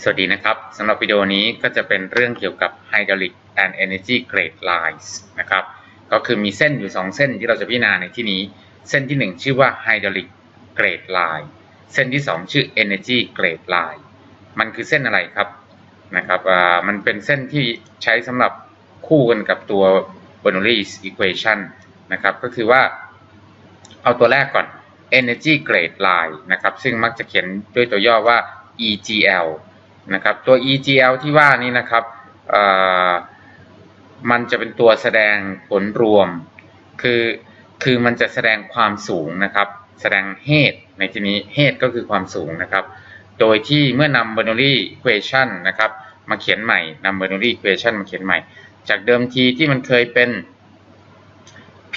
สวัสดีนะครับสำหรับวิดีโอนี้ก็จะเป็นเรื่องเกี่ยวกับ hydraulic and energy grade lines นะครับก็คือมีเส้นอยู่ 2 เส้นที่เราจะพิจารณาในที่นี้ เส้นที่ 1 ชื่อว่า hydraulic grade line เส้นที่ 2 ชื่อ energy grade line มันคือเส้นอะไรครับนะครับอ่ามันเป็นเส้นที่ใช้สำหรับคู่กันกับตัว Bernoulli's equation นะครับก็คือว่าเอาตัวแรกก่อน energy grade line นะครับซึ่งมักจะเขียนด้วยตัวย่อว่า EGL นะครับตัว EGL ที่ว่านี้นะครับมันจะเป็นตัวแสดงผลรวม คือคือมันจะแสดงความสูงนะครับ แสดงเหตุในที่นี้เหตุก็คือความสูงนะครับ โดยที่เมื่อนำ Bernoulli equation นะครับ มาเขียนใหม่นำ Bernoulli equation มาเขียนใหม่ จากเดิมทีที่มันเคยเป็น p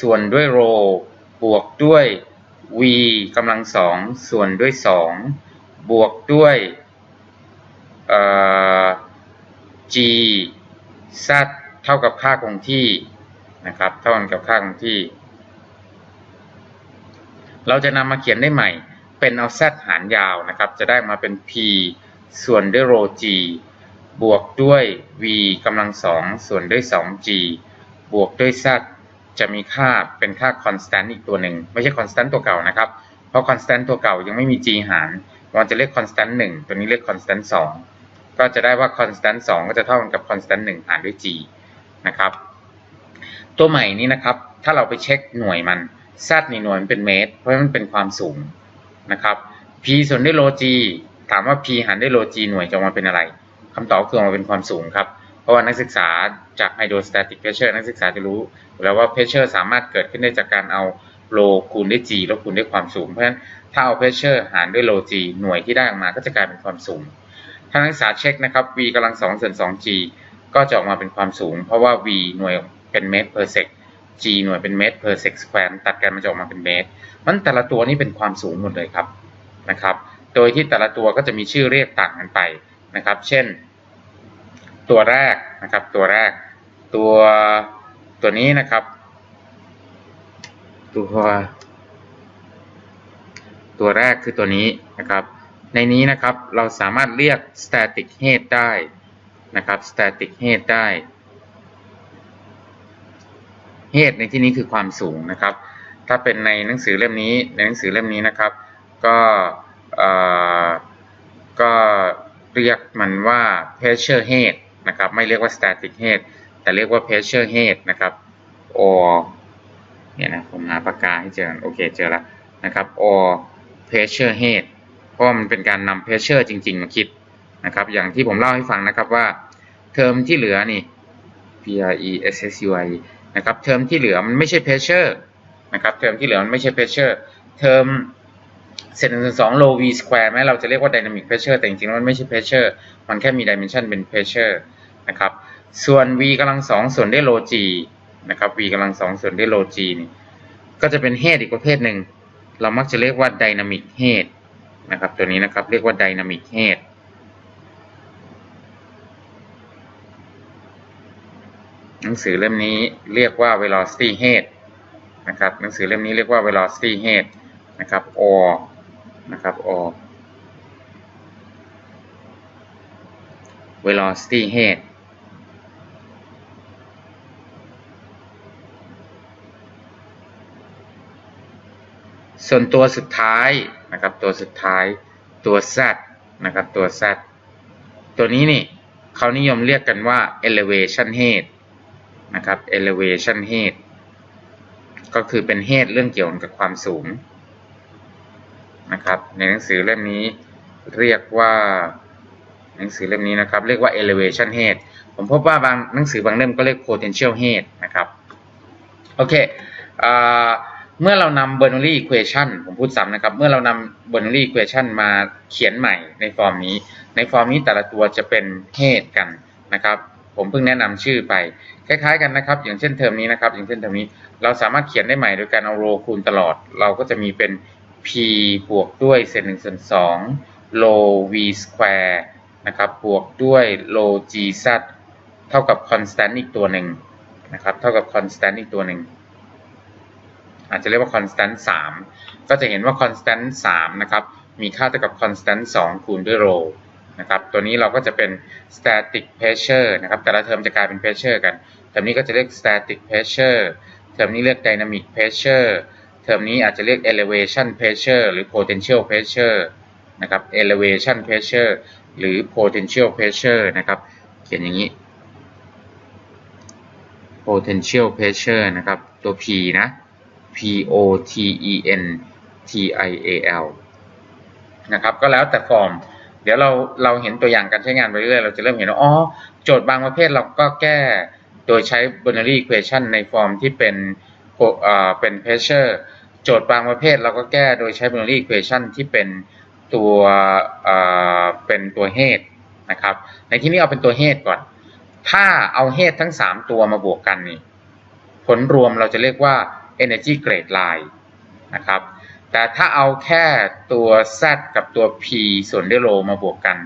ส่วนด้วย rho บวกด้วย v กำลังสองส่วนด้วยสองบวกด้วย g z เท่ากับค่าคงที่นะครับ เท่ากันกับค่าคงที่ เราจะนำมาเขียนได้ใหม่ เป็นเอา z หารยาวนะครับ จะได้มาเป็น p ส่วนด้วย rho g บวกด้วย v กำลังสองส่วนด้วย 2g บวกด้วย z จะมีค่าเป็นค่า constant อีกตัวหนึ่ง ไม่ใช่ constant ตัวเก่านะครับ เพราะ constant ตัวเก่ายังไม่มี g หารมันจะเรียก constant 1ตัวนี้เรียก constant 2 ก็จะได้ว่า constant 2 ก็จะเท่ากันกับ constant 1 หารด้วย g นะครับ ตัวใหม่นี้นะครับ ถ้าเราไปเช็คหน่วยมัน z นี่หน่วยมันเป็นเมตร เพราะมันเป็นความสูงนะครับ p ส่วนด้วย rho g ถามว่า p หารด้วย rho g หน่วยจะออกมาเป็นอะไรคำตอบคือออกมาเป็นความสูงครับ เพราะว่านักศึกษาจาก hydrostatic pressure นักศึกษาจะรู้แล้วว่า pressure สามารถเกิดขึ้นได้จากการเอา rho คูณด้วย g แล้วคูณด้วยความสูง เพราะฉะนั้นถ้าเอา pressure หารด้วย rho g หน่วยที่ได้ออกมาก็จะกลายเป็นความสูง ถ้านักศึกษาเช็คนะครับ v กำลัง2ส่วน 2g ก็จะออกมาเป็นความสูง เพราะว่า v หน่วยเป็นเมตร per sec g หน่วยเป็นเมตร per sec square ตัดกันมันจะออกมาเป็นเมตรมันแต่ละตัวนี้เป็นความสูงหมดเลยครับนะครับ โดยที่แต่ละตัวก็จะมีชื่อเรียกต่างกันไปนะครับ เช่น ตัวแรกนะครับ ตัวแรก ตัวตัวนี้นะครับ ตัว ตัวแรกคือตัวนี้นะครับ ในนี้นะครับเราสามารถเรียก static head ได้นะครับ static head ได้ head ในที่นี้คือความสูงนะครับ ถ้าเป็นในหนังสือเล่มนี้ในหนังสือเล่มนี้นะครับ ก็เออก็เรียกมันว่า pressure head นะครับไม่เรียกว่า static head แต่เรียกว่า pressure head นะครับ or เนี่ยนะผมหาปากกาให้เจอโอเคเจอแล้วนะครับ or pressure head เพราะมันเป็นการนำ pressure จริง ๆ มาคิดนะครับ อย่างที่ผมเล่าให้ฟังนะครับว่า เทอมที่เหลือนี่ P R E S S U I นะครับ เทอมที่เหลือมันไม่ใช่ pressure นะครับ เทอมที่เหลือมันไม่ใช่ pressure เทอมเศษหนึ่งส่วนสอง low v square แม้เราจะเรียกว่า dynamic pressure แต่จริงๆมันไม่ใช่ pressure มันแค่มี dimension เป็น pressure นะครับ ส่วน v กำลังสองส่วนด้วย low g นะครับ v กำลังสองส่วนด้วย low g นี่ก็จะเป็น head อีกประเภทหนึ่ง เรามักจะเรียกว่า dynamic head นะครับ ตัวนี้นะครับเรียกว่า dynamic head หนังสือเล่มนี้เรียกว่า velocity head นะครับ หนังสือเล่มนี้เรียกว่า velocity head นะครับ or นะครับ or velocity head ส่วนตัวสุดท้ายนะครับตัวสุดท้ายตัว z นะครับตัว z ตัวนี้นี่เขานิยมเรียกกันว่า elevation head นะครับ elevation head ก็คือเป็น head เรื่องเกี่ยวกับความสูงนะครับในหนังสือเล่มนี้เรียกว่าหนังสือเล่มนี้นะครับเรียกว่า elevation head ผมพบว่าบางหนังสือบางเล่มก็เรียก potential head นะครับโอเคอ่า เมื่อเรานำ Bernoulli equation ผมพูดซ้ำนะครับ เมื่อเรานำ Bernoulli equation มาเขียนใหม่ในฟอร์มนี้ ในฟอร์มนี้แต่ละตัวจะเป็น head กันนะครับ ผมเพิ่งแนะนำชื่อไป คล้ายๆกันนะครับ อย่างเช่นเทอมนี้นะครับ อย่างเช่นเทอมนี้ เราสามารถเขียนได้ใหม่โดยการเอาโรคูณตลอด เราก็จะมีเป็น p บวกด้วยเศษหนึ่งส่วนสอง low v square นะครับบวกด้วย log z เท่ากับ constant อีกตัวหนึ่งนะครับ เท่ากับ constant อีกตัวหนึ่ง อาจจะเรียกว่า constant 3 ก็จะเห็นว่า constant 3 นะครับ มีค่าเท่ากับ constant 2 คูณด้วย rho นะครับ ตัวนี้เราก็จะเป็น static pressure นะครับ แต่ละเทอมจะกลายเป็น pressure กัน เทอมนี้ก็จะเรียก static pressure เทอมนี้เรียก dynamic pressure เทอมนี้อาจจะเรียก elevation pressure หรือ potential pressure นะครับ elevation pressure หรือ potential pressure นะครับ เขียนอย่างนี้ potential pressure นะครับ ตัว P นะ P O T E N T I A L นะครับก็แล้วแต่ฟอร์ม เดี๋ยวเราเราเห็นตัวอย่างการใช้งานไปเรื่อยเราจะเริ่มเห็นว่าอ๋อโจทย์บางประเภทเราก็แก้โดยใช้ binary equation ในฟอร์มที่เป็นเอ่อเป็น pressure โจทย์บางประเภทเราก็แก้โดยใช้ binary equation ที่เป็นตัวเอ่อเป็นตัว head นะครับ ในที่นี้เอาเป็นตัว head ก่อน ถ้าเอา head ทั้ง 3 ตัวมาบวกกันนี่ผลรวมเราจะเรียกว่า energy grade line นะครับแต่ถ้าเอาแค่ตัว z กับตัว p ส่วนด้วย rho มาบวกกัน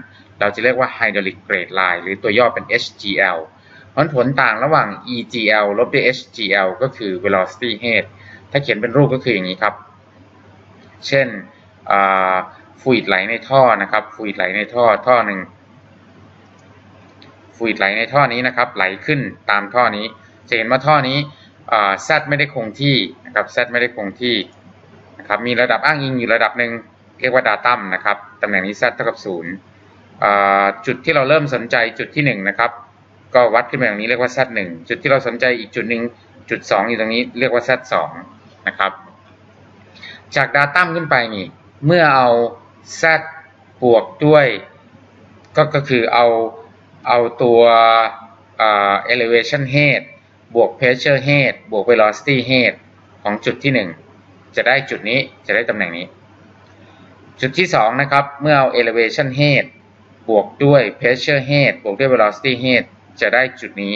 เราจะเรียกว่า hydraulic grade line หรือตัวย่อเป็น HGL เพราะผลต่างระหว่าง EGL ลบด้วย HGL ก็คือ velocity head ถ้าเขียนเป็นรูปก็คืออย่างนี้ครับ เช่นฟูดไหลในท่อนะครับฟูดไหลในท่อท่อหนึ่งฟูดไหลในท่อนี้นะครับ ไหลขึ้นตามท่อนี้จะเห็นว่าท่อนี้ แซดไม่ได้คงที่นะครับแซดไม่ได้คงที่นะครับมีระดับอ้างอิงอยู่ระดับหนึ่งเรียกว่าดาตัมนะครับตำแหน่งนี้แซดเท่ากับศูนย์จุดที่เราเริ่มสนใจจุดที่หนึ่งนะครับก็วัดขึ้นมาอย่างนี้เรียกว่า Z1 จุดที่เราสนใจอีกจุดหนึ่งจุด 2 อยู่ตรงนี้เรียกว่า Z2 นะครับจากดาตัมขึ้นไปนี่เมื่อเอา Z บวกด้วยก็ก็คือเอาเอาตัว elevation head บวก pressure head บวก velocity head ของจุดที่ 1 จะได้จุดนี้จะได้ตำแหน่งนี้ จุดที่ 2 นะครับ เมื่อเอา elevation head บวกด้วย pressure head บวกด้วย velocity head จะได้จุดนี้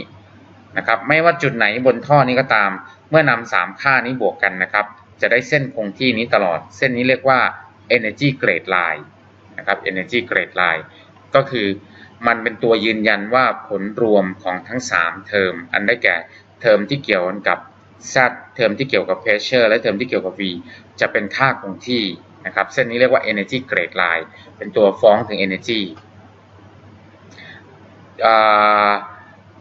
นะครับไม่ว่าจุดไหนบนท่อนี้ก็ตาม เมื่อนำสามค่านี้บวกกันนะครับ จะได้เส้นคงที่นี้ตลอด เส้นนี้เรียกว่า energy grade line นะครับ energy grade line ก็คือมันเป็นตัวยืนยันว่าผลรวมของทั้ง 3 เทอม อันได้แก่ เทอมที่เกี่ยวกับ z เทอมที่เกี่ยวกับ pressure และเทอมที่เกี่ยวกับ v จะเป็นค่าคงที่นะครับเส้นนี้เรียกว่า energy grade line เป็นตัวฟ้องถึง energy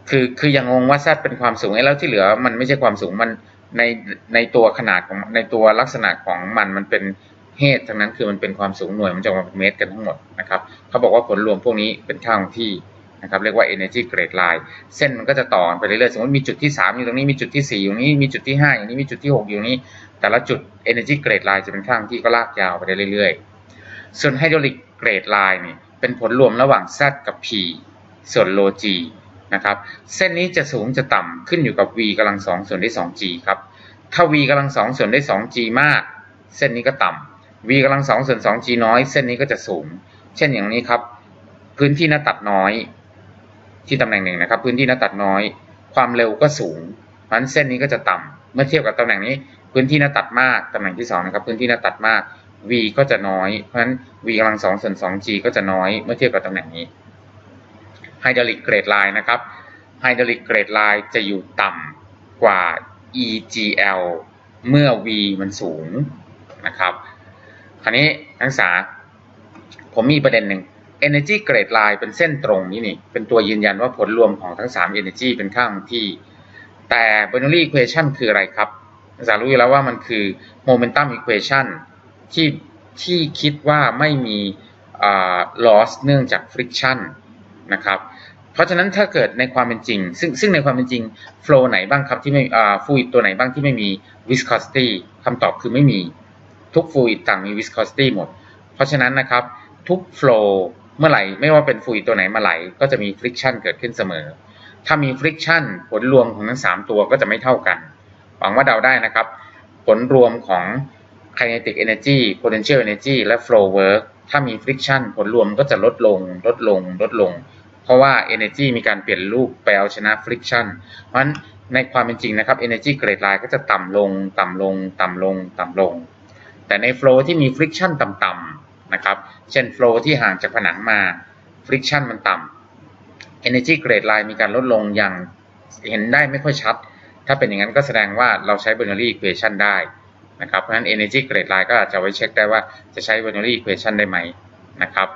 คือคือยังงงว่า z เป็นความสูงแล้วที่เหลือมันไม่ใช่ความสูงมันในในตัวขนาดของในตัวลักษณะของมันมันเป็นเหตุทั้งนั้นคือมันเป็นความสูงหน่วยมันจะมาเป็นเมตรกันทั้งหมดนะครับเขาบอกว่าผลรวมพวกนี้เป็นค่าของที่ นะครับเรียกว่า energy grade line เส้นมันก็จะต่อไปเรื่อยๆ สมมติมีจุดที่ 3 อยู่ตรงนี้ มีจุดที่ 4 อยู่นี้ มีจุดที่ 5 อย่างนี้ มีจุดที่ 6 อยู่นี้ แต่ละจุด energy grade line จะเป็นค่างที่ก็ลากยาวไปเรื่อยๆ ส่วน hydraulic grade line นี่เป็นผลรวมระหว่าง z กับ p ส่วน rho g นะครับ เส้นนี้จะสูงจะต่ำขึ้นอยู่กับ v กำลังสองส่วนด้วย 2g ครับ ถ้า v กำลังสองส่วนด้วย 2g มาก เส้นนี้ก็ต่ำ v กำลังสองส่วน 2g น้อย เส้นนี้ก็จะสูง เช่นอย่างนี้ครับ พื้นที่หน้าตัดน้อย ที่ตำแหน่งหนึ่งนะครับ พื้นที่หน้าตัดน้อย ความเร็วก็สูงเพราะฉะนั้นเส้นนี้ก็จะต่ำเมื่อเทียบกับตำแหน่งนี้ พื้นที่หน้าตัดมากตำแหน่งที่2นะครับ พื้นที่หน้าตัดมาก v ก็จะน้อย เพราะฉะนั้น v กำลังสองส่วน 2g ก็จะน้อย เมื่อเทียบกับตำแหน่งนี้ hydraulic grade line นะครับ hydraulic grade line จะอยู่ต่ำกว่า EGL เมื่อ V มันสูงนะครับ คราวนี้นักศึกษาผมมีประเด็นหนึ่ง energy grade line เป็นเส้นตรงนี้นี่ เป็นตัวยืนยันว่าผลรวมของทั้ง 3 energy เป็นค่าคงที่ แต่ binary equation คืออะไรครับนักศึกษารู้อยู่แล้วว่ามันคือ momentum equation ที่ที่คิดว่าไม่มี loss เนื่องจาก friction นะครับเพราะฉะนั้นถ้าเกิดในความเป็นจริง ซึ่งซึ่งในความเป็นจริงโฟล์ไหนบ้างครับที่ไม่อ่าฟลูอิดตัวไหนบ้างที่ไม่มี viscosity คำตอบคือไม่มีทุกฟลูอิดต่างมี viscosity หมด เพราะฉะนั้นนะครับทุกโฟล์ เมื่อไหร่ไม่ว่าเป็นฟลูอิดตัวไหนมาไหล ก็จะมี friction เกิดขึ้นเสมอ ถ้ามี friction ผลรวมของทั้ง 3 ตัวก็จะไม่เท่ากัน หวังว่าเดาได้นะครับ ผลรวมของ kinetic energy potential energy และ flow work ถ้ามี friction ผลรวมก็จะลดลง ลดลง ลดลง เพราะว่า energy มีการเปลี่ยนรูปไปเอาชนะ friction เพราะฉะนั้นในความเป็นจริงนะครับ energy grade line ก็จะต่ำลง ต่ำลง ต่ำลง ต่ำลง แต่ใน flow ที่มี friction ต่ำๆ นะครับ เช่น flow ที่ห่างจากผนังมา friction มันต่ำ energy grade line มีการลดลงอย่างเห็นได้ไม่ค่อยชัด ถ้าเป็นอย่างนั้นก็แสดงว่าเราใช้ binary equation ได้นะครับ เพราะฉะนั้น energy grade line ก็อาจจะไว้เช็คได้ว่าจะใช้ binary equation ได้ไหมนะครับ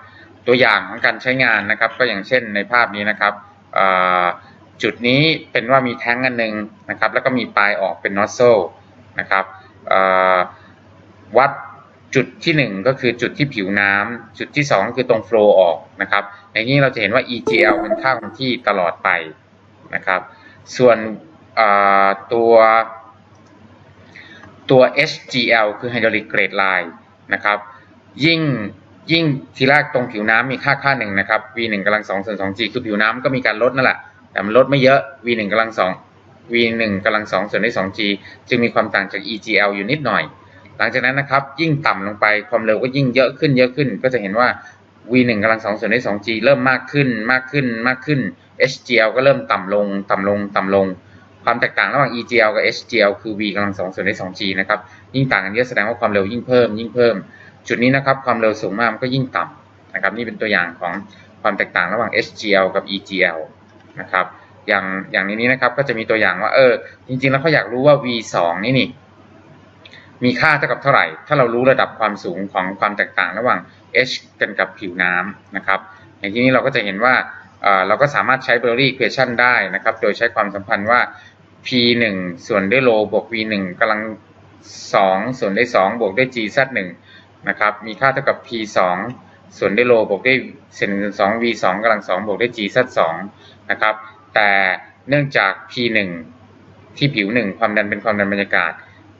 ตัวอย่างของการใช้งานนะครับ ก็อย่างเช่นในภาพนี้นะครับจุดนี้เป็นว่ามีแท้งอันหนึงนะครับ แล้วก็มีปลายออกเป็น nozzle นะครับวัด จุดที่หนึ่งก็คือจุดที่ผิวน้ำจุดที่สองคือตรง flow ออกนะครับ ในนี้เราจะเห็นว่า EGL เป็นค่าคงที่ตลอดไปนะครับ ส่วนตัวตัว HGL คือ Hydraulic Grade Line นะครับ ยิ่งยิ่งทีแรกตรงผิวน้ำมีค่าค่าหนึ่งนะครับ V 1กำลัง2ส่วน 2G คือผิวน้ำก็มีการลดนั่นแหละ แต่มันลดไม่เยอะ V 1กำลัง2 V 1กำลัง2ส่วนด้วย 2G จึงมีความต่างจาก EGL อยู่นิดหน่อย หลังจากนั้นนะครับ ยิ่งต่ำลงไปความเร็วก็ยิ่งเยอะขึ้นเยอะขึ้น ก็จะเห็นว่า V 1 กำลัง2ส่วนด้วย 2G เริ่มมากขึ้นมากขึ้นมากขึ้น HGL ก็เริ่มต่ำลงต่ำลงต่ำลง ความแตกต่างระหว่าง EGL กับ HGL คือ v กำลัง2ส่วนด้วย 2g นะครับยิ่งต่างกันเยอะแสดงว่าความเร็วยิ่งเพิ่ม ยิ่งเพิ่ม จุดนี้นะครับความเร็วสูงมากมันก็ยิ่งต่ำนะครับนี่เป็นตัวอย่างของความแตกต่างระหว่าง HGL กับ EGL นะครับอย่างอย่างนี้นะครับก็จะมีตัวอย่างว่าเออจริงๆแล้วเขาอยากรู้ว่า V2 นี่นี่ มีค่าเท่ากับเท่าไหร่ ถ้าเรารู้ระดับความสูงของความแตกต่างระหว่าง H กันกับผิวน้ำนะครับ ในที่นี้เราก็จะเห็นว่าเราก็สามารถใช้ Bernoulli equation ได้นะครับ โดยใช้ความสัมพันธ์ว่า p 1ส่วนด้วยโลบวก v 1กำลัง 2 ส่วนด้วย 2 บวกด้วย g z 1นะครับ มีค่าเท่ากับ p 2ส่วนด้วยโลบวกด้วยเศษ1ส่วน2 v 2กำลัง 2 บวกด้วย g z 2นะครับ แต่เนื่องจาก p 1ที่ผิว 1 ความดันเป็นความดันบรรยากาศ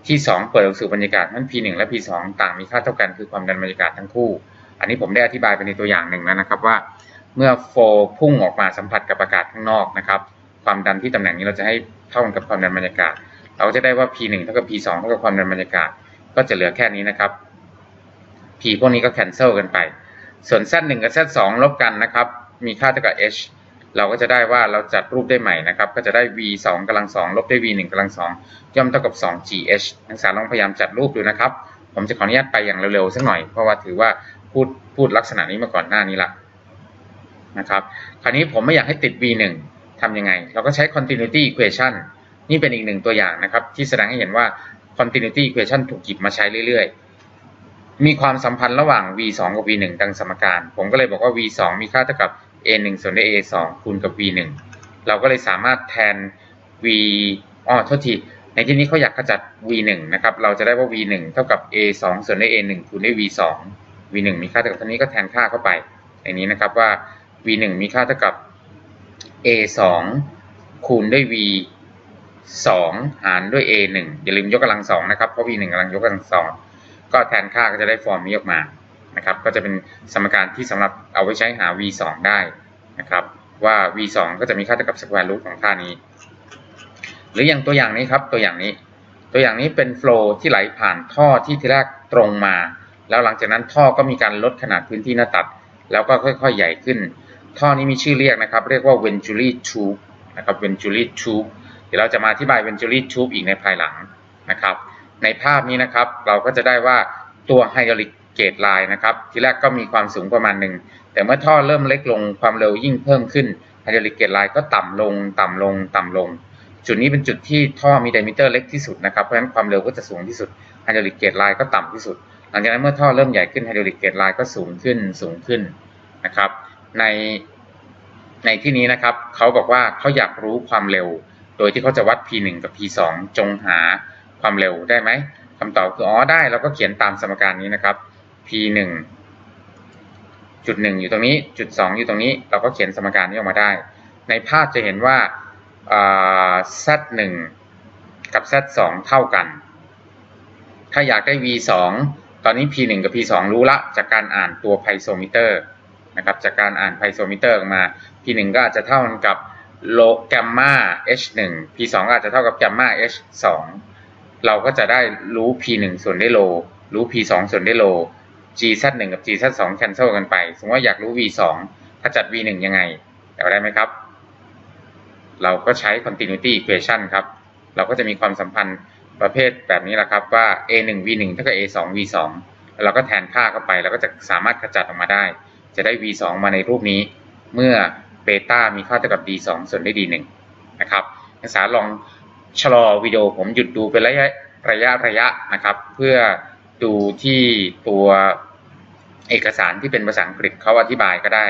ที่ 2 เปิดออกสู่บรรยากาศนั้น p 1 และ p 2 ต่างมีค่าเท่ากันคือความดันบรรยากาศทั้งคู่ อันนี้ผมได้อธิบายไปในตัวอย่างหนึ่งแล้วนะครับว่า เมื่อโฟพุ่งออกมาสัมผัสกับอากาศข้างนอกนะครับความดันที่ตำแหน่งนี้เราจะให้เท่ากันกับความดันบรรยากาศ เราก็จะได้ว่า P1 เท่ากับ P2 เท่ากับความดันบรรยากาศ ก็จะเหลือแค่นี้นะครับ P พวกนี้ก็แคนเซิลกันไป ส่วน Z1 กับ Z2 ลบกันนะครับมีค่าเท่ากับ H เราก็จะได้ว่าเราจัดรูปได้ใหม่นะครับ ก็จะได้ V2 กำลัง2ลบด้วย V1 กำลัง2ย่อมเท่ากับ 2GH นักศึกษาลองพยายามจัดรูปดูนะครับ ผมจะขออนุญาตไปอย่างเร็วๆสักหน่อย เพราะว่าถือว่าพูดพูดลักษณะนี้มาก่อนหน้านี้ละนะครับ คราวนี้ผมไม่อยากให้ติด v1 ทำยังไง เราก็ใช้ continuity equation นี่เป็นอีกหนึ่งตัวอย่างนะครับ ที่แสดงให้เห็นว่า continuity equation ถูกหยิบมาใช้เรื่อยๆ มีความสัมพันธ์ระหว่าง v2 กับ v1 ดังสมการ ผมก็เลยบอกว่า v2 มีค่าเท่ากับ a1 ส่วนด้วย a2 คูณกับ v1 เราก็เลยสามารถแทน v อ๋อโทษที ในที่นี้เขาอยากขจัด v1 นะครับ เราจะได้ว่า v1 เท่ากับ a2 ส่วนด้วย a1 คูณด้วย v2 v1 มีค่าเท่ากับเท่านี้ก็แทนค่าเข้าไปในนี้นะครับว่า v 1มีค่าเท่ากับ a 2คูณด้วย v 2 หารด้วย a 1อย่าลืมยกกำลังสองนะครับ เพราะ v 1กำลังยกกำลังสองก็แทนค่าก็จะได้ฟอร์มนี้ออกมา นะครับ ก็จะเป็นสมการที่สำหรับเอาไว้ใช้หา v 2ได้นะครับ ว่า v 2ก็จะมีค่าเท่ากับ square root ของค่านี้ หรืออย่างตัวอย่างนี้ครับตัวอย่างนี้ ตัวอย่างนี้เป็นโฟล์ที่ไหลผ่านท่อที่ทีแรกตรงมา แล้วหลังจากนั้นท่อก็มีการลดขนาดพื้นที่หน้าตัด แล้วก็ค่อยๆ ใหญ่ขึ้น ท่อนี้มีชื่อเรียกนะครับ เรียกว่า Venturi tube นะครับ Venturi tube เดี๋ยวเราจะมาอธิบาย Venturi tube อีกในภายหลังนะครับ ในภาพนี้นะครับเราก็จะได้ว่าตัวไฮโดรลิก hydraulic gate line นะครับ ทีแรกก็มีความสูงประมาณหนึ่ง แต่เมื่อท่อเริ่มเล็กลงความเร็วยิ่งเพิ่มขึ้น hydraulic gate line ก็ต่ำลงต่ำลงต่ำลง จุดนี้เป็นจุดที่ท่อมีไดมิเตอร์เล็กที่สุดนะครับ เพราะฉะนั้นความเร็วก็จะสูงที่สุด hydraulic gate line ก็ต่ำที่สุด หลังจากนั้นเมื่อท่อเริ่มใหญ่ขึ้น hydraulic gate line ก็สูงขึ้นสูงขึ้นนะครับ ในในที่นี้นะครับเขาบอกว่าเขาอยากรู้ความเร็ว โดยที่เขาจะวัด p1 กับ p2 จงหาความเร็วได้ไหมคำตอบคืออ๋อได้เราก็เขียนตามสมการนี้นะครับ p1 จุดหนึ่งอยู่ตรงนี้ จุดสองอยู่ตรงนี้ เราก็เขียนสมการนี้ออกมาได้ ในภาพจะเห็นว่า z1 กับ z2 เท่ากัน ถ้าอยากได้ v2 ตอนนี้ p1 กับ p2 รู้ละ จากการอ่านตัวไพโซมิเตอร์นะครับ จากการอ่านไพโซมิเตอร์ออกมา p1 ก็อาจจะเท่ากันกับโลแกมมา h1 p2 ก็อาจจะเท่ากับแกมมา h2 เราก็จะได้รู้ p1 ส่วนได้โล รู้ p2 ส่วนได้โล gz1 กับ gz2 แคนเซลกันไป สมมติว่าอยากรู้ v2 ถ้าจัด v1 ยังไงเดาได้ไหมครับ เราก็ใช้ continuity equation ครับ เราก็จะมีความสัมพันธ์ประเภทแบบนี้แหละครับว่า a1 v1 เท่ากับ a2 v2 แล้วเราก็แทนค่าเข้าไปแล้วก็จะสามารถขจัดออกมาได้ จะได้ v2 มาในรูปนี้ เมื่อเบต้ามีค่าเท่ากับ d2 ส่วนด้วย d1 นะครับนักศึกษาลองชะลอวิดีโอผมหยุดดูเป็นระยะระยะระยะนะครับ เพื่อดูที่ตัว เอกสารที่เป็นภาษาอังกฤษเขาอธิบายก็ได้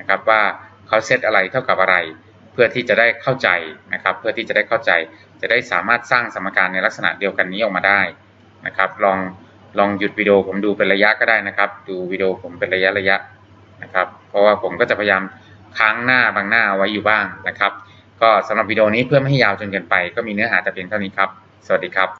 นะครับว่าเขาเซตอะไรเท่ากับอะไร เพื่อที่จะได้เข้าใจนะครับ เพื่อที่จะได้เข้าใจ จะได้สามารถสร้างสมการในลักษณะเดียวกันนี้ออกมาได้นะครับ ลองลองหยุดวิดีโอผมดูเป็นระยะก็ได้นะครับ ดูวิดีโอผมเป็นระยะระยะนะครับ เพราะว่าผมก็จะพยายามค้างหน้าบางหน้าไว้อยู่บ้างนะครับ ก็สำหรับวิดีโอนี้เพื่อไม่ให้ยาวจนเกินไป ก็มีเนื้อหาแต่เพียงเท่านี้ครับ สวัสดีครับ